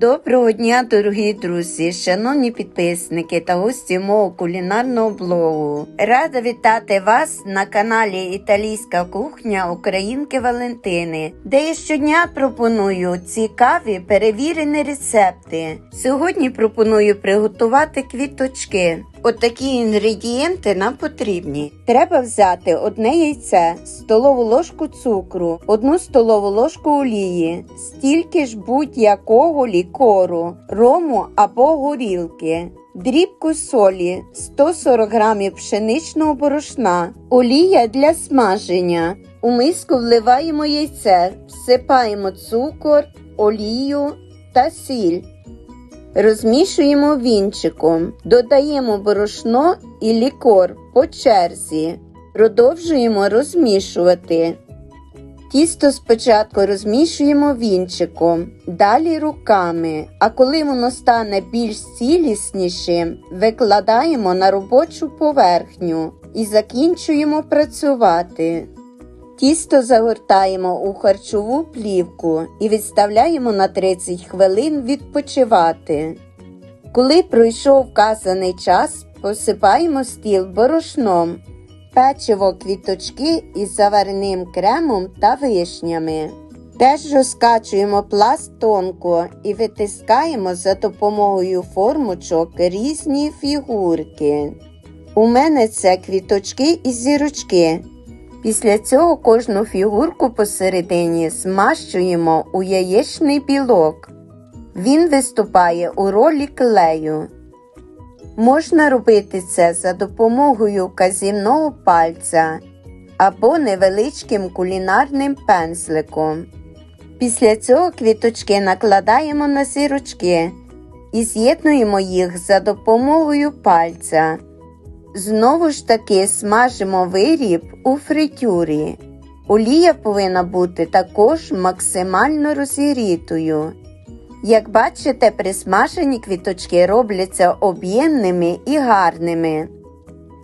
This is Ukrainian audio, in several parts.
Доброго дня, дорогі друзі, шановні підписники та гості мого кулінарного блогу. Рада вітати вас на каналі Італійська кухня Українки Валентини, де я щодня пропоную цікаві перевірені рецепти. Сьогодні пропоную приготувати квіточки. Отакі інгредієнти нам потрібні. Треба взяти одне яйце, столову ложку цукру, одну столову ложку олії, стільки ж будь-якого лікору, рому або горілки. Дрібку солі, 140 грамів пшеничного борошна, олія для смаження. У миску вливаємо яйце, всипаємо цукор, олію та сіль. Розмішуємо вінчиком, додаємо борошно і лікор по черзі. Продовжуємо розмішувати. Тісто спочатку розмішуємо вінчиком, далі руками, а коли воно стане більш ціліснішим, викладаємо на робочу поверхню і закінчуємо працювати. Тісто загортаємо у харчову плівку і відставляємо на 30 хвилин відпочивати. Коли пройшов вказаний час, посипаємо стіл борошном, печиво квіточки із заварним кремом та вишнями. Теж розкачуємо пласт тонко і витискаємо за допомогою формочок різні фігурки. У мене це квіточки і зірочки. Після цього кожну фігурку посередині змащуємо у яєчний білок. Він виступає у ролі клею. Можна робити це за допомогою казівного пальця або невеличким кулінарним пензликом. Після цього квіточки накладаємо на сірочки і з'єднуємо їх за допомогою пальця. Знову ж таки смажимо виріб у фритюрі. Олія повинна бути також максимально розігрітою. Як бачите, присмажені квіточки робляться об'ємними і гарними.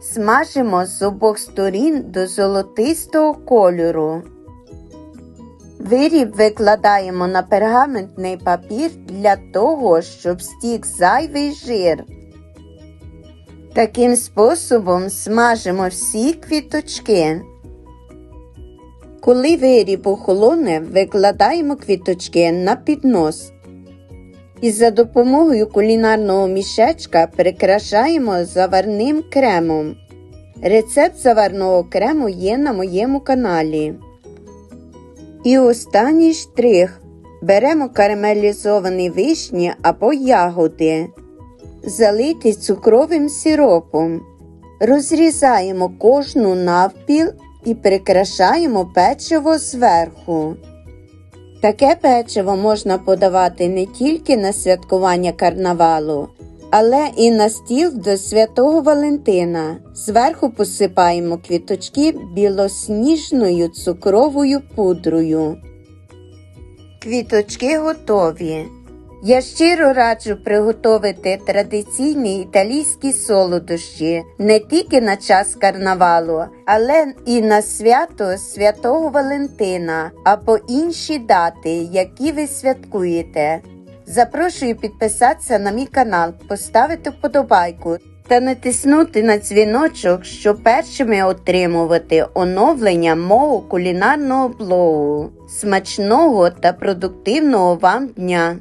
Смажимо з обох сторін до золотистого кольору. Виріб викладаємо на пергаментний папір для того, щоб стік зайвий жир. Таким способом смажимо всі квіточки. Коли виріб охолоне, викладаємо квіточки на піднос. І за допомогою кулінарного мішечка прикрашаємо заварним кремом. Рецепт заварного крему є на моєму каналі. І останній штрих. Беремо карамелізовані вишні або ягоди залиті цукровим сиропом. Розрізаємо кожну навпіл і прикрашаємо печиво зверху. Таке печиво можна подавати не тільки на святкування карнавалу, але і на стіл до святого Валентина. Зверху посипаємо квіточки білосніжною цукровою пудрою. Квіточки готові. Я щиро раджу приготувати традиційні італійські солодощі не тільки на час карнавалу, але і на свято Святого Валентина або інші дати, які ви святкуєте. Запрошую підписатися на мій канал, поставити вподобайку та натиснути на дзвіночок, щоб першими отримувати оновлення мого кулінарного блогу. Смачного та продуктивного вам дня!